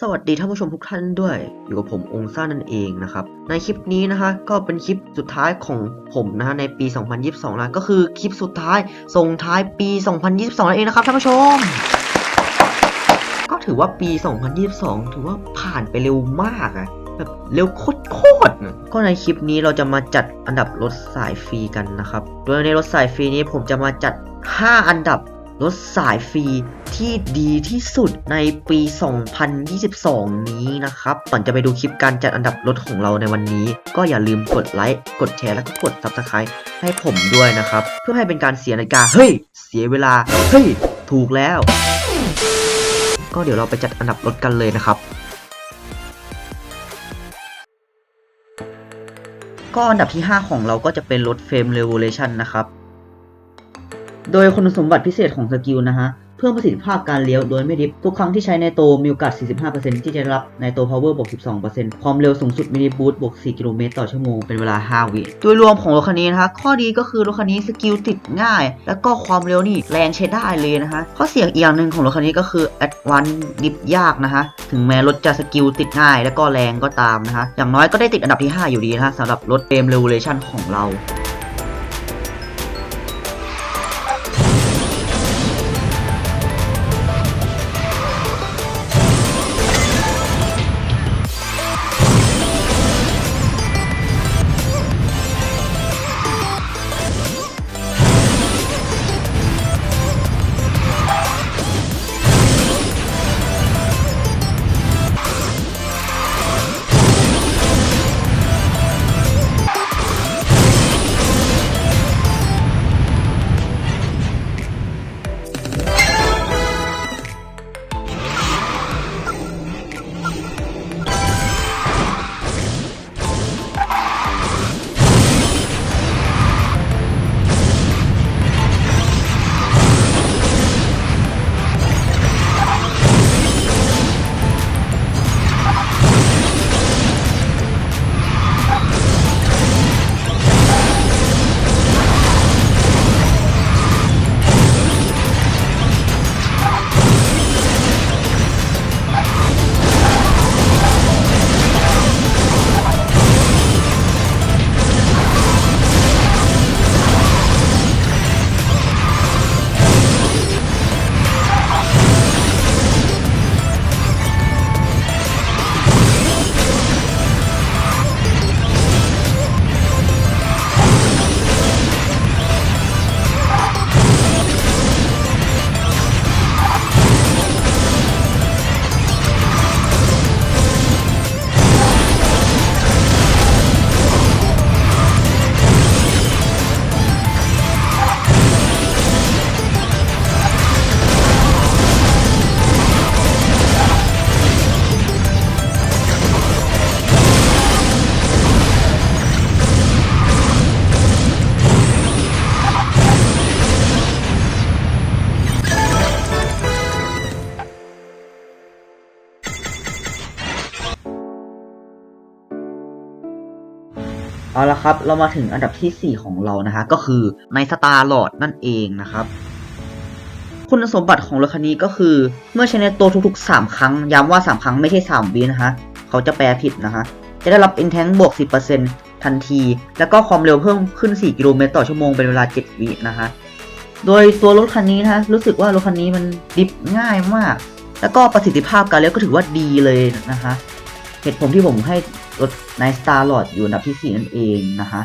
สวัสดีท่านผู้ชมทุกท่านด้วย อยู่กับผมองซ่านั่นเองนะครับ ในคลิปนี้นะคะก็เป็นคลิปสุดท้ายของผมนะฮะในปี 2022นะก็คือคลิปสุดท้ายส่งท้ายปี 2022นั่นเองนะครับท่านผู้ชม ก็ถือว่าปี 2022 ถือว่าผ่านไปเร็วมากอะแบบเร็วโคตรๆก็ในคลิปนี้เราจะมาจัดอันดับรถสายฟรีกันนะครับ โดยในรถสายฟรีนี้ผมจะมาจัด 5 อันดับ รถสายฟรีที่ดีที่สุดในปี 2022 นี้นะครับ ก่อนจะไปดูคลิปการจัดอันดับรถของเราในวันนี้ ก็อย่าลืมกดไลค์ กดแชร์ แล้วก็กด subscribe ให้ผมด้วยนะครับ เพื่อให้เป็นการเสียนาฬิกา เฮ้ย เสียเวลา เฮ้ย ถูกแล้ว ก็เดี๋ยวเราไปจัดอันดับรถกันเลยนะครับก็อันดับที่ 5 ของเราก็จะเป็นรถเฟรม Revolution นะครับ โดยคุณสมบัติพิเศษของสกิลนะฮะ เพิ่มประสิทธิภาพการเลี้ยวโดยไม่ดิฟ ทุกครั้งที่ใช้ในโตมีโอกาส 45%ที่จะรับในโต power บวก 12%ความเร็วสูงสุดมินิบูสต์บวก 4 กิโลเมตรต่อชั่วโมง เป็นเวลา 5 วิโดยรวมของรถคันนี้นะคะ ข้อดีก็คือรถคันนี้สกิลติดง่าย แล้วก็ความเร็วนี่แรงใช้ได้เลยนะคะ ข้อเสียอีกอย่างหนึ่งของรถคันนี้ก็คือ advance ดิฟยากนะคะ ถึงแม้รถจะสกิลติดง่าย แล้วก็แรงก็ตามนะคะ อย่างน้อยก็ได้ติดอันดับที่ 5 อยู่ดีนะคะสำหรับรถเ m Revolution ของเรา เอาละครับ เรามาถึงอันดับทีสี่4 ของเรานะฮะก็คือในสตาร์ลอดนั่นเองนะครับ คุณสมบัติของรถคันนี้ก็คือ เมื่อใช้ในตัวทุกๆ 3 ครั้ง ย้ำว่า 3 ครั้งไม่ใช่ 3 วินะฮะเขาจะแปลผิดนะฮะจะได้รับ i n t a n k บวก 10%ทันที แล้วก็ความเร็วเพิ่มขึ้น 4 กิโลเมตรต่อชั่วโมงเป็นเวลา 7 วินะฮะโดยตัวรถคันนี้นะฮะรู้สึกว่ารถคันนี้มันดิฟง่ายมาก แล้วก็ประสิทธิภาพการเลี้ยวก็ถือว่าดีเลยนะฮะ เหตุผลที่ผมให้รถในสตาร์ลอดอยู่อันดับที่ 4 นั่นเองนะฮะ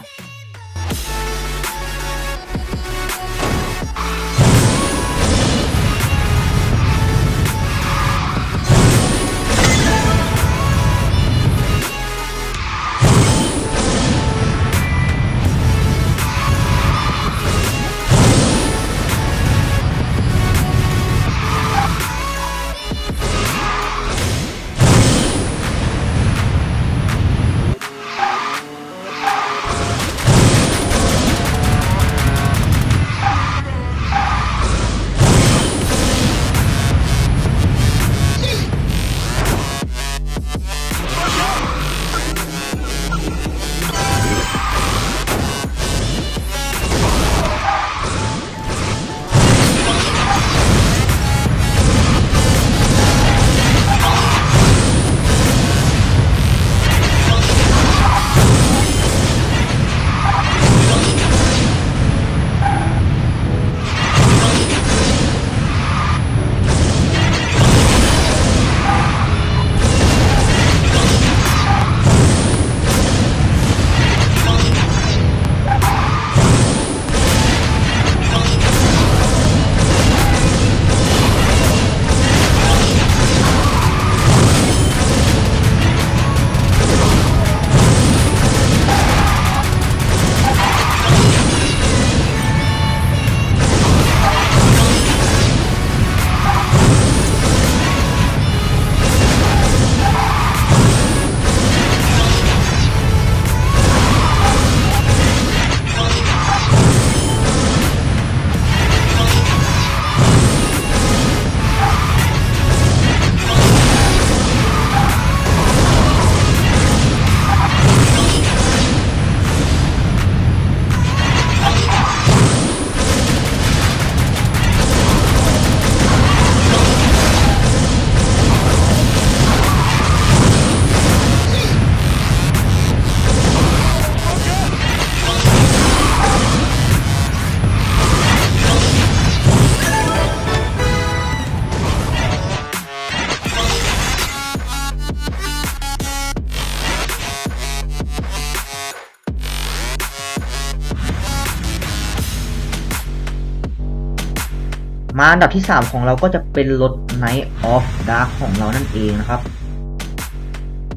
มาอันดับที่ 3 ของเราก็จะเป็นรถ Night of Dark ของเรานั่นเองนะครับ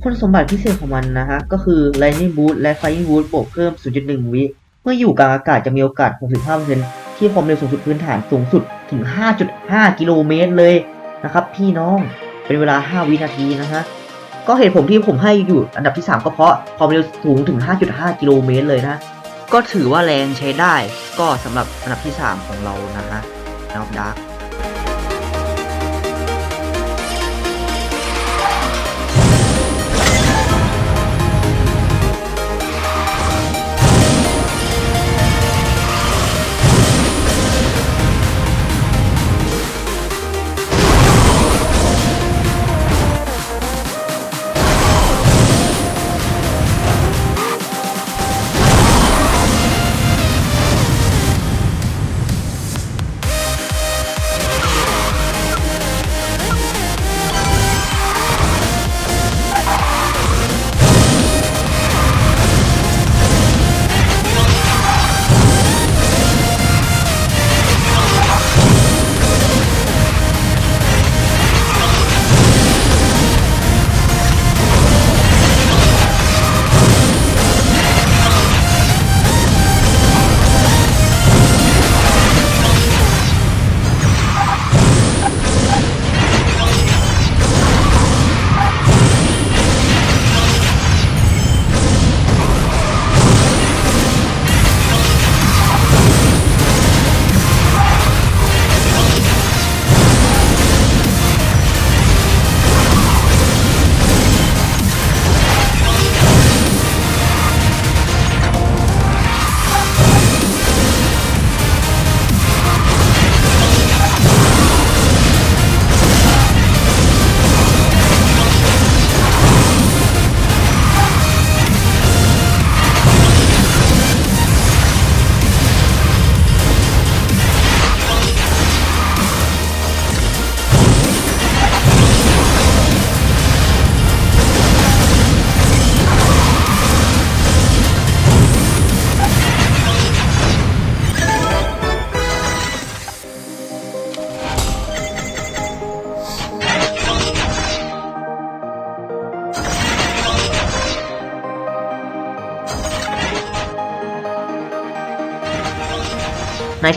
คุณสมบัติพิเศษของมันนะฮะ ก็คือ Lightning Boost และ Flying Boost บวกเพิ่ม 0.1 วิ เมื่ออยู่กลางอากาศจะมีโอกาส 65%ที่ความเร็วสูงสุดพื้นฐานสูงสุดถึง 5.5 กิโลเมตรเลยนะครับพี่น้องเป็นเวลา 5 วินาทีนะฮะ ก็เหตุผลที่ผมให้อยู่อันดับที่ 3 ก็เพราะความเร็วสูงถึง 5.5 กิโลเมตรเลยนะ ก็ถือว่าแรงใช้ได้ก็สำหรับอันดับที่ 3 ของเรานะฮะ นอกดาร์ก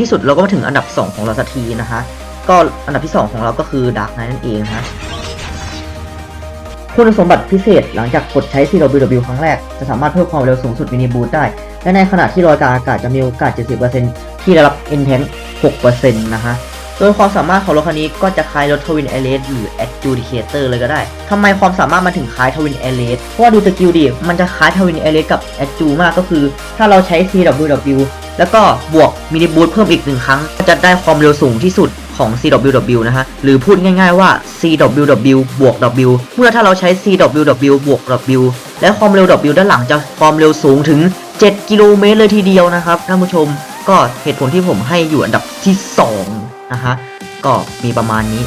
ที่สุดเราก็มาถึงอันดับ 2 ของเราสักทีนะคะ ก็อันดับที่ 2 ของเราก็คือ Dark Knight นั่นเองนะคุณสมบัติพิเศษหลังจากกดใช้ CWW ครั้งแรก จะสามารถเพิ่มความเร็วสูงสุดมินิบูทได้ และในขณะที่ลอยกลางอากาศจะมีโอกาส 70%ที่ได้รับ Intense 6%นะฮะโดยความสามารถของรถคันนี้ก็จะคล้ายรถทวินเอเลสหรือ Adjudicator เลยก็ได้ทำไมความสามารถมันถึงคล้ายทวินเอเลสเพราะว่าดูสกิลดิ มันจะคล้ายทวินเอเลสกับ Adju มากก็คือ ถ้าเราใช้ CWW แล้วก็บวกมินิบูทเพิ่มอีกหนึ่งครั้ง จะได้ความเร็วสูงที่สุดของ CWW นะฮะ หรือพูดง่ายๆว่า CWW บวก W เมื่อถ้าเราใช้ CWW บวก W และความเร็ว W ด้านหลังจะความเร็วสูงถึง 7 กิโลเมตรเลยทีเดียวนะครับท่านผู้ชม ก็เหตุผลที่ผมให้อยู่อันดับที่ 2 นะฮะ ก็มีประมาณนี้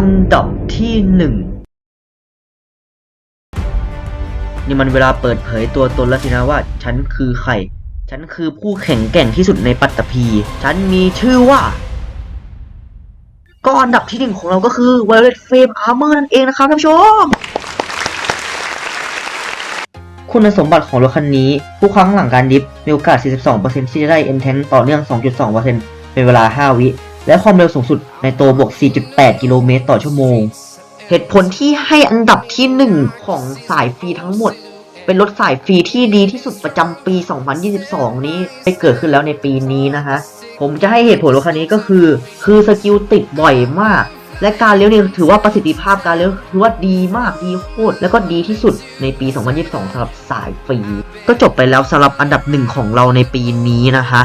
อันดับที่หนึ่งนี่มันเวลาเปิดเผยตัวตนแล้วสินะว่า ฉันคือใคร ฉันคือผู้แข็งแกร่งที่สุดในปัตตภี ฉันมีชื่อว่า ก็อันดับที่หนึ่งของเราก็คือ Violet Flame Armor นั่นเองนะครับท่านผู้ชม คุณสมบัติของรถคันนี้ ผู้ครั้งหลังการดิฟ มีโอกาส 42%ที่จะได้ M Tank ต่อเนื่อง 2.2%เป็นเวลา 5 วิ และความเร็วสูงสุดในตัวบวก 4.8 กิโลเมตรต่อชั่วโมง เหตุผลที่ให้อันดับที่หนึ่งของสายฟรีทั้งหมด เป็นรถสายฟรีที่ดีที่สุดประจำปี 2022 นี้ได้เกิดขึ้นแล้วในปีนี้นะฮะ ผมจะให้เหตุผลรถคันนี้ก็คือ คือสกิลติดบ่อยมาก และการเลี้ยวเนี่ยถือว่าประสิทธิภาพการเลี้ยวถือว่าดีมากดีโคตรแล้วก็ดีที่สุดในปี 2022สำหรับสายฟรีก็จบไปแล้วสำหรับอันดับหนึ่งของเราในปีนี้นะคะ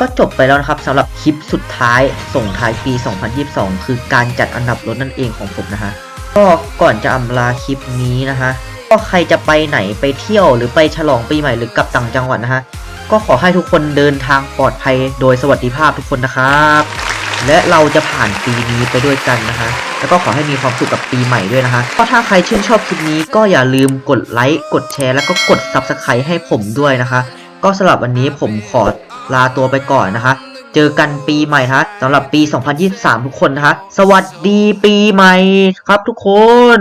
ก็จบไปแล้วนะครับสำหรับคลิปสุดท้ายส่งท้ายปี 2022 คือการจัดอันดับรถนั่นเองของผมนะฮะก็ก่อนจะอำลาคลิปนี้นะฮะก็ใครจะไปไหนไปเที่ยวหรือไปฉลองปีใหม่หรือกลับต่างจังหวัดนะฮะก็ขอให้ทุกคนเดินทางปลอดภัยโดยสวัสดิภาพทุกคนนะครับ และเราจะผ่านปีนี้ไปด้วยกันนะฮะแล้วก็ขอให้มีความสุขกับปีใหม่ด้วยนะฮะก็ถ้าใครชื่นชอบคลิปนี้ก็อย่าลืมกดไลค์กดแชร์แล้วก็กด Subscribe ให้ผมด้วยนะคะ ก็สำหรับวันนี้ผมขอ ลาตัวไปก่อนนะคะ เจอกันปีใหม่ฮะสำหรับปี 2023 ทุกคนนะคะ สวัสดีปีใหม่ครับทุกคน